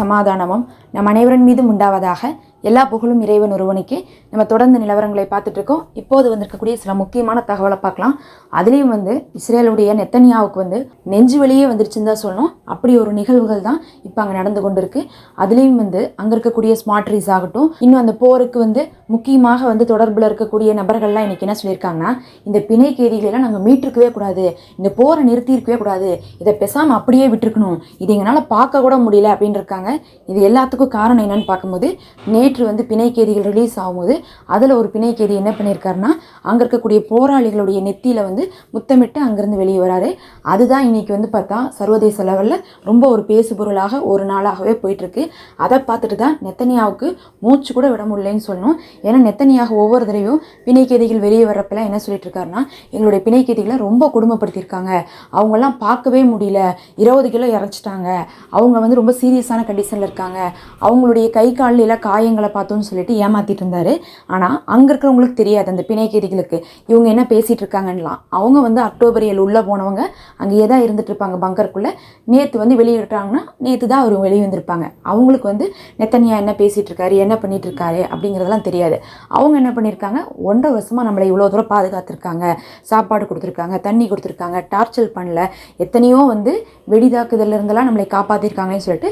சமாதானமும் நம் அனைவரின் மீதும் உண்டாவதாக எல்லா புகழும் இறைவன் ஒருவனுக்கு. நம்ம தொடர்ந்து நிலவரங்களை பார்த்துட்டு இருக்கோம் இப்போது வந்திருக்கக்கூடிய சில முக்கியமான தகவலை பார்க்கலாம். அதுலேயும் வந்து இஸ்ரேலுடைய நெத்தனியாவுக்கு வந்து நெஞ்சு வழியே வந்துருச்சுன்னு தான் சொல்லணும். அப்படி ஒரு நிகழ்வுகள் தான் இப்போ அங்கே நடந்து கொண்டு இருக்கு அதுலேயும் வந்து அங்கே இருக்கக்கூடிய ஸ்மார்ட்ரிஸ் ஆகட்டும் இன்னும் அந்த போருக்கு வந்து முக்கியமாக வந்து தொடர்பில் இருக்கக்கூடிய நபர்கள்லாம் இன்றைக்கி என்ன சொல்லியிருக்காங்கன்னா இந்த பிணை கைதிகளெல்லாம் நாங்கள் மீட்டிருக்கவே கூடாது இந்த போரை நிறுத்தியிருக்கவே கூடாது இதை பேசாமல் அப்படியே விட்டுருக்கணும் இது எங்களால் பார்க்க கூட முடியல அப்படின்னு இருக்காங்க இது எல்லாத்துக்கும் காரணம் என்னன்னு பார்க்கும்போது நேற்று வந்து பிணைக்கேதிகள் ரிலீஸ் ஆகும்போது அதில் ஒரு பிணைக்கேதி என்ன பண்ணியிருக்காருன்னா அங்கே இருக்கக்கூடிய போராளிகளுடைய நெத்தியில் வந்து முத்தமிட்டு அங்கேருந்து வெளியே வராரு. அதுதான் இன்னைக்கு வந்து பார்த்தா சர்வதேச லெவலில் ரொம்ப ஒரு பேசு பொருளாக ஒரு நாளாகவே போயிட்டுருக்கு. அதை பார்த்துட்டு தான் நெத்தனியாவுக்கு மூச்சு கூட விட முடியலன்னு சொல்லணும். ஏன்னா நெத்தனியாக ஒவ்வொரு தடவையும் பிணைக்கேதிகள் வெளியே வர்றப்பெல்லாம் என்ன சொல்லிட்டு இருக்காருன்னா எங்களுடைய பிணைக்கேதிகளை ரொம்ப கொடுமைப்படுத்தியிருக்காங்க அவங்கெல்லாம் பார்க்கவே முடியல. இருபது கிலோ இறச்சிட்டாங்க. அவங்க வந்து ரொம்ப சீரியஸான கண்டிஷனில் இருக்காங்க. அவங்களுடைய கை காலில் காயங்களை பார்த்தோன்னு சொல்லிட்டு ஏமாற்றிட்டு இருந்தாரு. ஆனால் அங்கே இருக்கிறவங்களுக்கு தெரியாது. அந்த பிணைக்கேதிகளுக்கு இவங்க என்ன பேசிகிட்டு இருக்காங்கலாம் அவங்க வந்து அக்டோபர் ஏழு உள்ளே போனவங்க. அங்கேயே தான் இருந்துட்டு இருப்பாங்க பங்கருக்குள்ளே. நேற்று வந்து வெளியிட்டாங்கன்னா நேற்று தான் அவர் வெளியே வந்திருப்பாங்க. அவங்களுக்கு வந்து நெத்தனியா என்ன பேசிகிட்டு இருக்காரு என்ன பண்ணிகிட்டு இருக்காரு அப்படிங்கிறதெல்லாம் தெரியாது. அவங்க என்ன பண்ணியிருக்காங்க ஒன்றரை வருஷமாக நம்மளை இவ்வளோ தூரம் பாதுகாத்துருக்காங்க. சாப்பாடு கொடுத்துருக்காங்க தண்ணி கொடுத்துருக்காங்க டார்ச்சர் பண்ணல. எத்தனையோ வந்து வெடிதாக்குதல்ல இருந்தெல்லாம் நம்மளை காப்பாற்றிருக்காங்கன்னு சொல்லிட்டு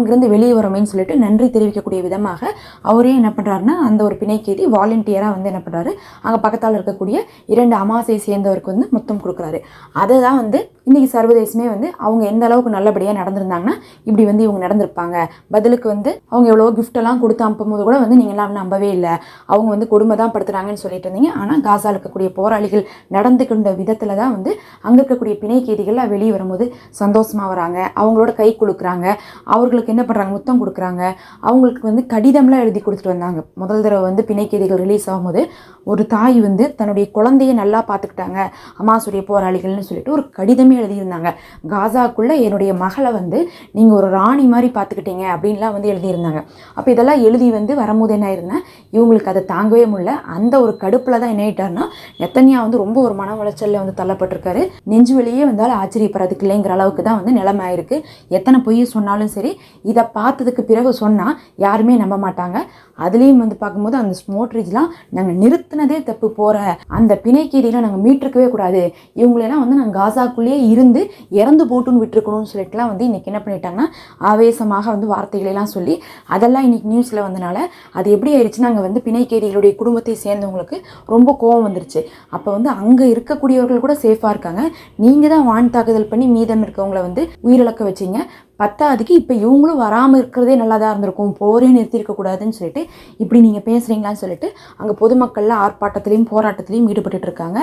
அங்கேருந்து வெளியே வரோமேன்னு சொல்லிட்டு நன்றி தெரிவிக்கக்கூடிய விதமாக அவரே என்ன பண்ணுறாருன்னா அந்த ஒரு பிணைக்கேதி வாலண்டியராக வந்து என்ன பண்ணுறாரு அங்கே பக்கத்தால் இருக்கக்கூடிய இரண்டு அமாசையை சேர்ந்தவருக்கு வந்து முத்தம் கொடுக்குறாரு. அதை தான் வந்து இன்றைக்கி சர்வதேசமே வந்து அவங்க எந்த அளவுக்கு நல்லபடியாக நடந்திருந்தாங்கன்னா இப்படி வந்து இவங்க நடந்திருப்பாங்க. பதிலுக்கு வந்து அவங்க எவ்வளோ கிஃப்டெல்லாம் கொடுத்து அனுப்பும்போது கூட வந்து நீங்களாம் நம்பவே இல்லை. அவங்க வந்து கொடுமை தான் படுத்துகிறாங்கன்னு சொல்லிட்டு இருந்தீங்க. ஆனால் காசால இருக்கக்கூடிய போராளிகள் நடந்து கொண்ட விதத்தில் தான் வந்து அங்கே இருக்கக்கூடிய பிணைக்கேதிகள்லாம் வெளியே வரும்போது சந்தோஷமாக வராங்க. அவங்களோட கை கொடுக்குறாங்க அவர்களுக்கு என்ன பண்ணுறாங்க முத்தம் கொடுக்குறாங்க. அவங்களுக்கு வந்து கடிதம்லாம் எழுதி கொடுத்துட்டு வந்தாங்க. முதல் தடவை வந்து பிணைக்கேதிகள் ரிலீஸ் ஆகும்போது ஒரு தாய் வந்து தன்னுடைய குழந்தைய நல்லா பார்த்துக்கிட்டாங்க. அம்மாசுடைய போராளிகள்னு சொல்லிட்டு ஒரு கடிதமே எழுதியிருந்தாங்க. காசாக்குள்ளே என்னுடைய மகளை வந்து நீங்கள் ஒரு ராணி மாதிரி பார்த்துக்கிட்டீங்க அப்படின்லாம் வந்து எழுதியிருந்தாங்க. அப்போ இதெல்லாம் எழுதி வந்து வரும்போது என்ன ஆயிருந்தேன் இவங்களுக்கு அதை தாங்கவே முடியல. அந்த ஒரு கடுப்பில் தான் என்ன ஆயிட்டாருன்னா நெத்தனியா வந்து ரொம்ப ஒரு மன உளைச்சலில் வந்து தள்ளப்பட்டிருக்காரு. நெஞ்சு வெளியே வந்தாலும் ஆச்சரியப்படுறதுக்கு இல்லைங்கிற அளவுக்கு தான் வந்து நிலைமை ஆயிருக்கு. எத்தனை பொய் சொன்னாலும் சரி இதை பார்த்ததுக்கு பிறகு சொன்னால் யாருமே நம்ப மாட்டாங்க. அதுலேயும் வந்து பார்க்கும்போது அந்த ஸ்மோட்ரேஜ்லாம் நாங்கள் நிறுத்தினதே தப்பு போகிற அந்த பிணைக்கீதியில் நாங்கள் மீட்டிருக்கவே கூடாது. இவங்களெல்லாம் வந்து நாங்கள் காசாக்குள்ளேயே இருந்து இறந்து போட்டுன்னு விட்டுருக்கணும்னு சொல்லிட்டுலாம் வந்து இன்றைக்கி என்ன பண்ணிட்டாங்கன்னா ஆவேசமாக வந்து வார்த்தைகளெல்லாம் சொல்லி அதெல்லாம் இன்றைக்கி நியூஸில் வந்தனால அது எப்படி ஆயிடுச்சு நாங்கள் வந்து பிணைக்கேதிகளுடைய குடும்பத்தை சேர்ந்தவங்களுக்கு ரொம்ப கோவம் வந்துருச்சு. அப்போ வந்து அங்கே இருக்கக்கூடியவர்கள் கூட சேஃபாக இருக்காங்க. நீங்கள் தான் வான் தாக்குதல் பண்ணி மீதம் இருக்கவங்களை வந்து உயிரிழக்க வச்சீங்க. பத்தாவதுக்கு இப்போ இவங்களும் வராமல் இருக்கிறதே நல்லா தான் இருந்திருக்கும். போரே நிறுத்தியிருக்கக்கூடாதுன்னு சொல்லிட்டு இப்படி நீங்கள் பேசுகிறீங்களான்னு சொல்லிட்டு அங்கே பொதுமக்கள்லாம் ஆர்ப்பாட்டத்திலையும் போராட்டத்திலையும் ஈடுபட்டுட்டு இருக்காங்க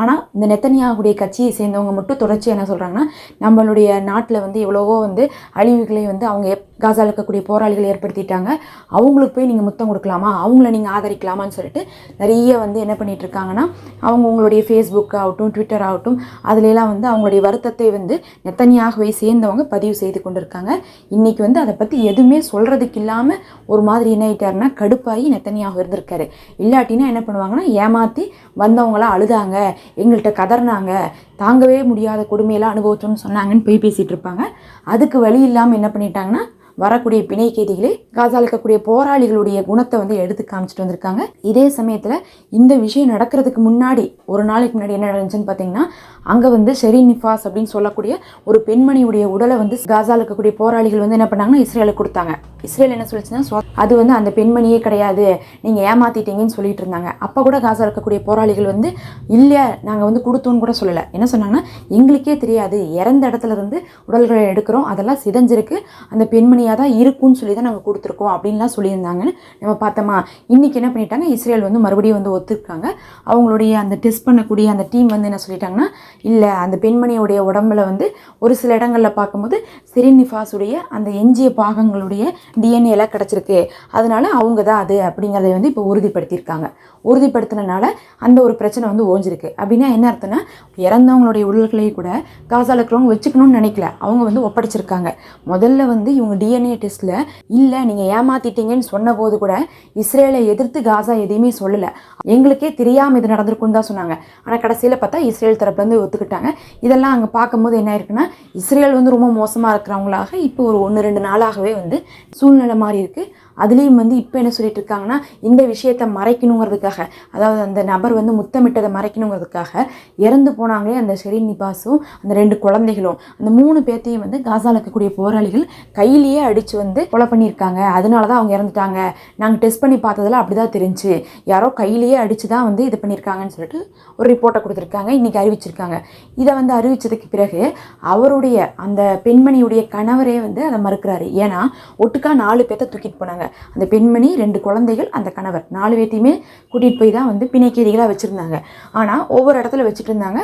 ஆனால் இந்த நெத்தனியாவுடைய கட்சியை சேர்ந்தவங்க மட்டும் தொடர்ச்சி என்ன சொல்கிறாங்கன்னா நம்மளுடைய நாட்டில் வந்து எவ்வளவோ வந்து அழிவுகளை வந்து அவங்க எப் இருக்கக்கூடிய போராளிகள் ஏற்படுத்திட்டாங்க. அவங்களுக்கு போய் நீங்கள் முத்தம் கொடுக்கலாமா? அவங்கள நீங்கள் ஆதரிக்கலாமான்னு சொல்லிட்டு நிறைய வந்து என்ன பண்ணிட்டு இருக்காங்கன்னா அவங்க உங்களுடைய ஃபேஸ்புக் ஆகட்டும் ட்விட்டர் ஆகட்டும் அதுலலாம் வந்து அவங்களுடைய வருத்தத்தை வந்து நெத்தனியாகவே சேர்ந்தவங்க பதிவு செய்து கொண்டிருக்காங்க. இன்றைக்கி வந்து அதை பற்றி எதுவுமே சொல்கிறதுக்கு இல்லாமல் ஒரு மாதிரி என்ன ஆயிட்டாருன்னா கடுப்பாகி நெத்தனியாக இருந்திருக்காரு. இல்லாட்டினா என்ன பண்ணுவாங்கன்னா ஏமாற்றி வந்தவங்களாம் அழுதாங்க எங்கள்கிட்ட கதறினாங்க தாங்கவே முடியாத கொடுமையெல்லாம் அனுபவிச்சோன்னு சொன்னாங்கன்னு போய் பேசிகிட்டு இருப்பாங்க. அதுக்கு வழி இல்லாமல் என்ன பண்ணிட்டாங்கன்னா வரக்கூடிய பிணை கைதிகளே காசால இருக்கக்கூடிய போராளிகளுடைய குணத்தை வந்து எடுத்து காமிச்சிட்டு வந்திருக்காங்க. இதே சமயத்தில் இந்த விஷயம் நடக்கிறதுக்கு முன்னாடி ஒரு நாளைக்கு முன்னாடி என்ன நடந்துச்சுன்னு பார்த்தீங்கன்னா அங்கே வந்து ஷெரின் நிஃபாஸ் அப்படின்னு சொல்லக்கூடிய ஒரு பெண்மணியுடைய உடலை வந்து காசால இருக்கக்கூடிய போராளிகள் வந்து என்ன பண்ணாங்கன்னா இஸ்ரேலுக்கு கொடுத்தாங்க. இஸ்ரேல் என்ன சொல்லிச்சுன்னா அது வந்து அந்த பெண்மணியே கிடையாது. நீங்கள் ஏமாத்திட்டீங்கன்னு சொல்லிட்டு இருந்தாங்க. அப்போ கூட காசா இருக்கக்கூடிய போராளிகள் வந்து இல்லை நாங்கள் வந்து கொடுத்தோன்னு கூட சொல்லலை. என்ன சொன்னாங்கன்னா எங்களுக்கே தெரியாது. இறந்த இடத்துல இருந்து உடல்களை எடுக்கிறோம். அதெல்லாம் சிதஞ்சிருக்கு. அந்த பெண்மணி பெண்மணியாக தான் இருக்கும்னு சொல்லி தான் நாங்கள் கொடுத்துருக்கோம் அப்படின்லாம் சொல்லியிருந்தாங்கன்னு நம்ம பார்த்தோமா. இன்றைக்கி என்ன பண்ணிட்டாங்க இஸ்ரேல் வந்து மறுபடியும் வந்து ஒத்துருக்காங்க அவங்களுடைய அந்த டெஸ்ட் பண்ணக்கூடிய அந்த டீம் வந்து என்ன சொல்லிட்டாங்கன்னா இல்லை அந்த பெண்மணியுடைய உடம்புல வந்து ஒரு சில இடங்களில் பார்க்கும்போது சிரினிஃபாஸுடைய அந்த எஞ்சிய பாகங்களுடைய டிஎன்ஏ எல்லாம் கிடச்சிருக்கு. அதனால அவங்க தான் அது அப்படிங்கிறத வந்து இப்போ உறுதிப்படுத்தியிருக்காங்க. உறுதிப்படுத்தினால அந்த ஒரு பிரச்சனை வந்து ஓஞ்சிருக்கு. அப்படின்னா என்ன அர்த்தம்னா இறந்தவங்களுடைய உடல்களை கூட காசால இருக்கிறவங்க வச்சுக்கணும்னு நினைக்கல. அவங்க வந்து ஒப்படைச்சிருக்காங்க. முதல்ல வந்து இவங்க டிஎன்ஏ டெஸ்ட்டில் இல்லை நீங்கள் ஏமாத்திட்டீங்கன்னு சொன்னபோது கூட இஸ்ரேலை எதிர்த்து காசா எதையுமே சொல்லலை. எங்களுக்கே தெரியாமல் இது நடந்திருக்குன்னு தான் சொன்னாங்க. ஆனால் கடைசியில் பார்த்தா இஸ்ரேல் தரப்புலேருந்து ஒத்துக்கிட்டாங்க. இதெல்லாம் அங்கே பார்க்கும்போது என்ன இருக்குன்னா இஸ்ரேல் வந்து ரொம்ப மோசமாக இருக்கிறவங்களாக இப்போ ஒரு ஒன்று ரெண்டு நாளாகவே வந்து சூழ்நிலை மாறி இருக்குது அதுலேயும் வந்து இப்போ என்ன சொல்லிட்டு இருக்காங்கன்னா இந்த விஷயத்தை மறைக்கணுங்கிறதுக்காக அதாவது அந்த நபர் வந்து முத்தமிட்டதை மறைக்கணுங்கிறதுக்காக இறந்து போனாங்களே அந்த ஷெரீன் நிபாஸும் அந்த ரெண்டு குழந்தைகளும். அந்த மூணு பேர்த்தையும் வந்து காசால இருக்கக்கூடிய போராளிகள் கையிலேயே அடித்து வந்து கொலை பண்ணியிருக்காங்க. அதனால தான் அவங்க இறந்துட்டாங்க. நாங்கள் டெஸ்ட் பண்ணி பார்த்ததில் அப்படி தான் தெரிஞ்சு. யாரோ கையிலேயே அடித்து தான் வந்து இது பண்ணியிருக்காங்கன்னு சொல்லிட்டு ஒரு ரிப்போர்ட்டை கொடுத்துருக்காங்க. இன்றைக்கி அறிவிச்சிருக்காங்க. இதை வந்து அறிவித்ததுக்கு பிறகு அவருடைய அந்த பெண்மணியுடைய கணவரே வந்து அதை மறுக்கிறாரு. ஏன்னா ஒட்டுக்கா நாலு பேர்த்த தூக்கிட்டு போனாங்க. அந்த பெண்மணி ரெண்டு குழந்தைகள் அந்த கணவர். நாலு பேர்த்தையுமே கூட்டிகிட்டு போய் தான் வந்து பிணைக்கேதிகளாக வச்சுருந்தாங்க. ஆனால் ஒவ்வொரு இடத்துல வச்சுட்டு இருந்தாங்க.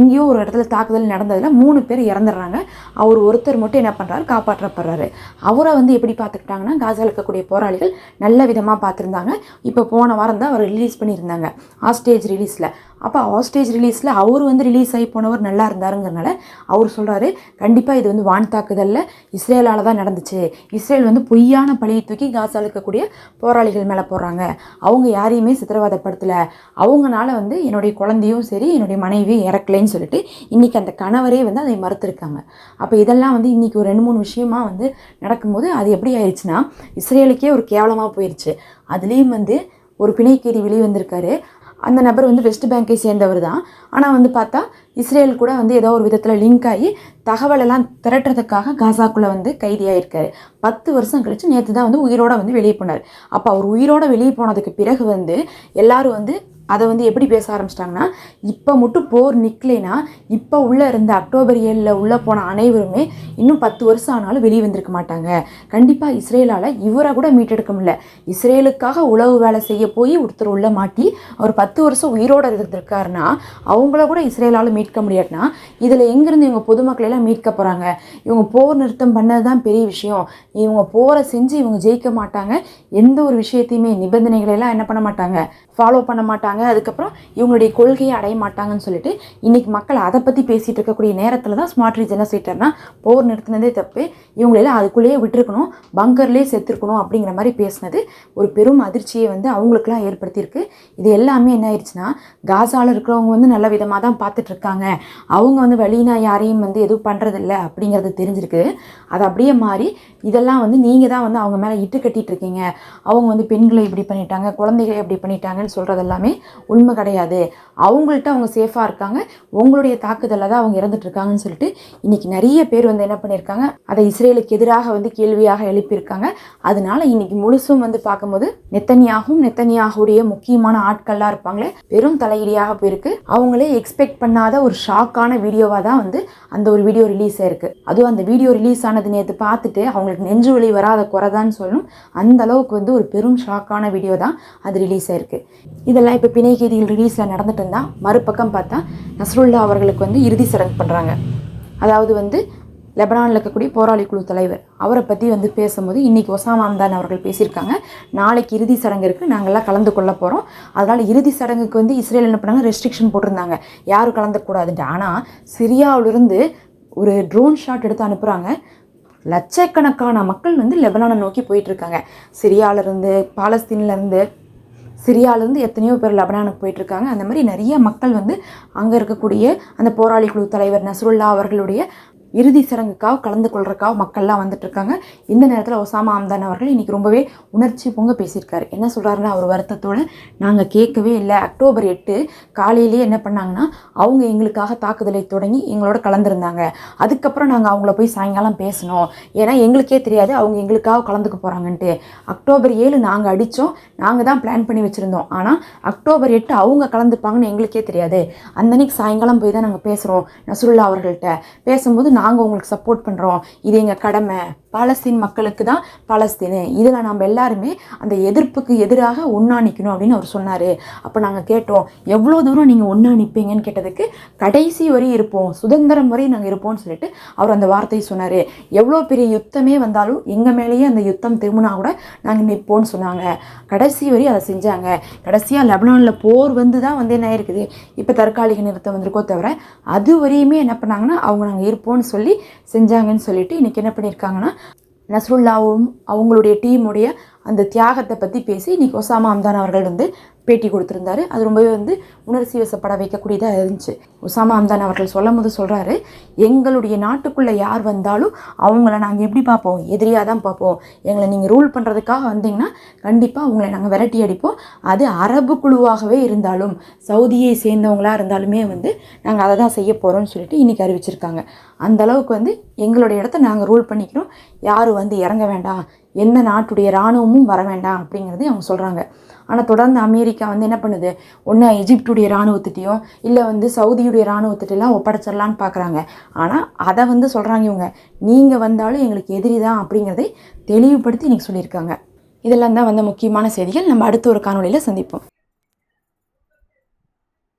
எங்கேயோ ஒரு இடத்துல தாக்குதல் நடந்ததில் மூணு பேர் இறந்துடுறாங்க. அவர் ஒருத்தர் மட்டும் என்ன பண்ணுறாரு காப்பாற்றப்படுறாரு. அவரை வந்து எப்படி பார்த்துக்கிட்டாங்கன்னா காசில் இருக்கக்கூடிய போராளிகள் நல்ல விதமாக பார்த்துருந்தாங்க. இப்போ போன வாரம் தான் அவர் ரிலீஸ் பண்ணியிருந்தாங்க. ஆஸ்டேஜ் ரிலீஸில் அப்போ ஆஸ்டேஜ் ரிலீஸில் அவர் வந்து ரிலீஸ் ஆகி போனவர் நல்லா இருந்தாருங்கிறனால அவர் சொல்கிறாரு கண்டிப்பாக இது வந்து வான் தாக்குதலில். இஸ்ரேலால் தான் நடந்துச்சு. இஸ்ரேல் வந்து பொய்யான பழியை தூக்கி காசால் இருக்கக்கூடிய போராளிகள் மேலே போடுறாங்க. அவங்க யாரையுமே சித்திரவதைப்படுத்தலை. அவங்கனால வந்து என்னுடைய குழந்தையும் சரி என்னுடைய மனைவியும் இறக்கலைன்னு சொல்லிட்டு இன்றைக்கி அந்த கணவரே வந்து அதை மறுத்துருக்காங்க. அப்போ இதெல்லாம் வந்து இன்றைக்கி ஒரு ரெண்டு மூணு விஷயமாக வந்து நடக்கும்போது அது எப்படி ஆயிடுச்சுன்னா இஸ்ரேலுக்கே ஒரு கேவலமாக போயிடுச்சு அதுலேயும் வந்து ஒரு பிணைக்கேரி வெளியே வந்திருக்காரு அந்த நபர் வந்து வெஸ்ட் பேங்கை சேர்ந்தவர் தான் ஆனால் வந்து பார்த்தா இஸ்ரேல் கூட வந்து ஏதோ ஒரு விதத்தில் லிங்க் ஆகி தகவலெல்லாம் திரட்டுறதுக்காக காசாக்குள்ளே வந்து கைதியாயிருக்காரு. பத்து வருஷம் கழித்து நேற்று தான் வந்து உயிரோடு வந்து வெளியே போனார். அப்போ அவர் உயிரோட வெளியே போனதுக்கு பிறகு வந்து எல்லோரும் வந்து அதை வந்து எப்படி பேச ஆரம்பிச்சிட்டாங்கன்னா இப்போ மட்டும் போர் நிற்கலைன்னா இப்போ உள்ளே இருந்த அக்டோபர் ஏழில் உள்ளே போன அனைவருமே இன்னும் பத்து வருஷம் ஆனாலும் வெளியே வந்திருக்க மாட்டாங்க. கண்டிப்பாக இஸ்ரேலால் இவரை கூட மீட்டெடுக்க முடியல. இஸ்ரேலுக்காக உளவு வேலை செய்ய போய் ஒருத்தர் உள்ளே மாட்டி அவர் பத்து வருஷம் உயிரோட இருந்திருக்காருன்னா அவங்கள கூட இஸ்ரேலால் மீட்க முடியாதுன்னா இதில் எங்கேருந்து இவங்க பொதுமக்களையெல்லாம் மீட்க போகிறாங்க இவங்க போர் நிறுத்தம் பண்ணது தான் பெரிய விஷயம். இவங்க போரை செஞ்சு இவங்க ஜெயிக்க மாட்டாங்க. எந்த ஒரு விஷயத்தையுமே நிபந்தனைகளை எல்லாம் என்ன பண்ண மாட்டாங்க? ஃபாலோ பண்ண மாட்டாங்க. அதுக்கப்புறம் இவங்களுடைய கொள்கையை அடைய மாட்டாங்கன்னு சொல்லிட்டு இன்னைக்கு மக்கள் அதை பற்றி பேசிகிட்டு இருக்கக்கூடிய நேரத்தில் தான் ஸ்மார்ட் ரீச் என்ன போர் நிறுத்தினதே தப்பு. இவங்களெல்லாம் அதுக்குள்ளேயே விட்டுருக்கணும். பங்கர்லேயே செத்துருக்கணும் அப்படிங்கிற மாதிரி பேசினது ஒரு பெரும் அதிர்ச்சியை வந்து அவங்களுக்குலாம் ஏற்படுத்தியிருக்கு. இது எல்லாமே என்ன ஆயிடுச்சுன்னா காசாவில் இருக்கிறவங்க வந்து நல்ல விதமாக தான் பார்த்துட்ருக்காங்க. அவங்க வந்து வெளியினா யாரையும் வந்து எதுவும் பண்ணுறதில்ல அப்படிங்கிறது தெரிஞ்சிருக்கு. அது அப்படியே மாறி இதெல்லாம் வந்து நீங்கள் தான் வந்து அவங்க மேலே இட்டு கட்டிகிட்டு இருக்கீங்க. அவங்க வந்து பெண்களை இப்படி பண்ணிட்டாங்க குழந்தைகளை இப்படி பண்ணிட்டாங்கன்னு சொல்கிறது எல்லாமே உண்மை கிடையாது. அவங்கள்ட்ட அவங்க சேஃபாக இருக்காங்க. உங்களுடைய தாக்குதலில் தான் அவங்க இறந்துட்டு இருக்காங்கன்னு சொல்லிட்டு இன்னைக்கு நிறைய பேர் வந்து என்ன பண்ணியிருக்காங்க? அதை இஸ்ரேலுக்கு எதிராக வந்து கேள்வியாக எழுப்பியிருக்காங்க. அதனால இன்னைக்கு முழுசும் வந்து பார்க்கும்போது நெத்தனியாகவும் நெத்தனியாகுடைய முக்கியமான ஆட்கள்லாம் இருப்பாங்களே பெரும் தலையீடியாக போயிருக்கு. அவங்களே எக்ஸ்பெக்ட் பண்ணாத ஒரு ஷாக்கான வீடியோவாக தான் வந்து அந்த ஒரு வீடியோ ரிலீஸ் ஆயிருக்கு. அதுவும் அந்த வீடியோ ரிலீஸ் ஆனது நேற்று பார்த்துட்டு அவங்களுக்கு நெஞ்சு வலி வராத குறைதான்னு சொல்லணும். அந்த அளவுக்கு வந்து ஒரு பெரும் ஷாக்கான வீடியோ தான் அது ரிலீஸ் ஆயிருக்கு. இதெல்லாம் இப்போ பிணை கைதிகள் ரிலீஸில் நடந்துட்டு இருந்தால் மறுபக்கம் பார்த்தா நஸ்ருல்லா அவர்களுக்கு வந்து இறுதி சடங்கு பண்ணுறாங்க அதாவது வந்து லெபனானில் இருக்கக்கூடிய போராளி குழு தலைவர். அவரை பற்றி வந்து பேசும்போது இன்றைக்கி ஒசாமா அம்தான் அவர்கள் பேசியிருக்காங்க. நாளைக்கு இறுதி சடங்கு இருக்குது நாங்கள்லாம் கலந்து கொள்ள போகிறோம் அதனால் இறுதி சடங்குக்கு வந்து இஸ்ரேல் என்ன பண்ணாங்க ரெஸ்ட்ரிக்ஷன் போட்டிருந்தாங்க. யாரும் கலந்துக்கூடாதுன்ட்டு. ஆனால் சிரியாவிலிருந்து ஒரு ட்ரோன் ஷாட் எடுத்து அனுப்புகிறாங்க லட்சக்கணக்கான மக்கள் வந்து லெபனானை நோக்கி போயிட்டுருக்காங்க சிரியாவிலேருந்து பாலஸ்தீன்லேருந்து சிரியாவிலேருந்து எத்தனையோ பேர் லெபனானுக்கு போயிட்டுருக்காங்க. அந்த மாதிரி நிறைய மக்கள் வந்து அங்கே இருக்கக்கூடிய அந்த போராளி குழு தலைவர் நஸ்ருல்லா அவர்களுடைய இறுதி சடங்குக்காக கலந்து கொள்றதுக்காக மக்கள்லாம் வந்துட்டு இருக்காங்க இந்த நேரத்தில் ஒசாமா அம்தான் அவர்கள் இன்றைக்கி ரொம்பவே உணர்ச்சி பொங்க பேசியிருக்காரு. என்ன சொல்கிறாருன்னா அவர் வருத்தத்தோடு நாங்கள் கேட்கவே இல்லை. அக்டோபர் எட்டு காலையிலேயே என்ன பண்ணாங்கன்னா அவங்க எங்களுக்காக தாக்குதலை தொடங்கி எங்களோட கலந்துருந்தாங்க. அதுக்கப்புறம் நாங்கள் அவங்கள போய் சாயங்காலம் பேசினோம் ஏன்னா எங்களுக்கே தெரியாது. அவங்க எங்களுக்காக கலந்துக்க போகிறாங்கன்ட்டு அக்டோபர் ஏழு நாங்கள் அடித்தோம் நாங்கள் தான் பிளான் பண்ணி வச்சுருந்தோம். ஆனால் அக்டோபர் எட்டு அவங்க கலந்துப்பாங்கன்னு எங்களுக்கே தெரியாது. அந்தன்னைக்கு சாயங்காலம் போய் தான் நாங்கள் பேசுகிறோம் நசுருல்லா அவர்கள்ட்ட பேசும்போது நாங்கள் உங்களுக்கு சப்போர்ட் பண்ணுறோம் இது எங்கள் கடமை. பாலஸ்தீன் மக்களுக்கு தான் பாலஸ்தீனு. இதில் நம்ம எல்லாருமே அந்த எதிர்ப்புக்கு எதிராக ஒன்றா நிற்கணும் அப்படின்னு அவர் சொன்னார். அப்போ நாங்கள் கேட்டோம் எவ்வளோ தூரம் நீங்கள் ஒன்றா நிற்பீங்கன்னு கேட்டதுக்கு கடைசி வரை இருப்போம் சுதந்திரம் வரை நாங்கள் இருப்போம்னு சொல்லிட்டு அவர் அந்த வார்த்தையை சொன்னார். எவ்வளோ பெரிய யுத்தமே வந்தாலும் எங்கள் மேலேயே அந்த யுத்தம் திரும்பினா கூட நாங்கள் நிற்போம்னு சொன்னாங்க. கடைசி வரை அதை செஞ்சாங்க. கடைசியாக லெபனானில் போர் வந்து தான் வந்து என்ன இருக்குது இப்போ தற்காலிக நிறுத்தம் வந்திருக்கோ தவிர அது வரையுமே என்ன பண்ணாங்கன்னா அவங்க நாங்கள் இருப்போம்னு சொல்லி செஞ்சாங்கன்னு சொல்லிட்டு இன்றைக்கி என்ன பண்ணியிருக்காங்கன்னா நஸ்ருல்லாவும் அவங்களுடைய டீமுடைய அந்த தியாகத்தை பற்றி பேசி இன்றைக்கி ஒசாமா அம்தான் அவர்கள் வந்து பேட்டி கொடுத்துருந்தாரு. அது ரொம்பவே வந்து உணர்ச்சி வசப்பட வைக்கக்கூடியதாக இருந்துச்சு. உசாமா அம்தான் அவர்கள் சொல்லும் போது சொல்கிறாரு எங்களுடைய நாட்டுக்குள்ளே யார் வந்தாலும் அவங்கள நாங்கள் எப்படி பார்ப்போம்? எதிரியாக தான் பார்ப்போம். எங்களை நீங்கள் ரூல் பண்ணுறதுக்காக வந்தீங்கன்னா கண்டிப்பாக அவங்கள நாங்கள் விரட்டி அடிப்போம். அது அரபு குழுவாகவே இருந்தாலும் சவுதியை சேர்ந்தவங்களாக இருந்தாலுமே வந்து நாங்கள் அதை தான் செய்ய போகிறோம்னு சொல்லிட்டு இன்றைக்கி அறிவிச்சிருக்காங்க. அந்த அளவுக்கு வந்து எங்களுடைய இடத்த நாங்கள் ரூல் பண்ணிக்கிறோம். யாரும் வந்து இறங்க வேண்டாம்? எந்த நாட்டுடைய இராணுவமும் வர வேண்டாம் அப்படிங்கிறதையும் அவங்க சொல்கிறாங்க ஆனால் தொடர்ந்து அமெரிக்க வந்து என்ன பண்ணுது? ஒன்று எஜிப்டுடைய இராணுவத்திட்டையும் இல்லை வந்து சவுதியுடைய இராணுவத்திட்டெல்லாம் ஒப்படைச்சிடலான்னு பார்க்குறாங்க ஆனால் அதை வந்து சொல்கிறாங்க இவங்க. நீங்கள் வந்தாலும் எங்களுக்கு எதிரி தான் அப்படிங்கிறதை தெளிவுபடுத்தி இன்றைக்கி சொல்லியிருக்காங்க. இதெல்லாம் தான் வந்து முக்கியமான செய்திகள். நம்ம அடுத்த ஒரு காணொலியில் சந்திப்போம்.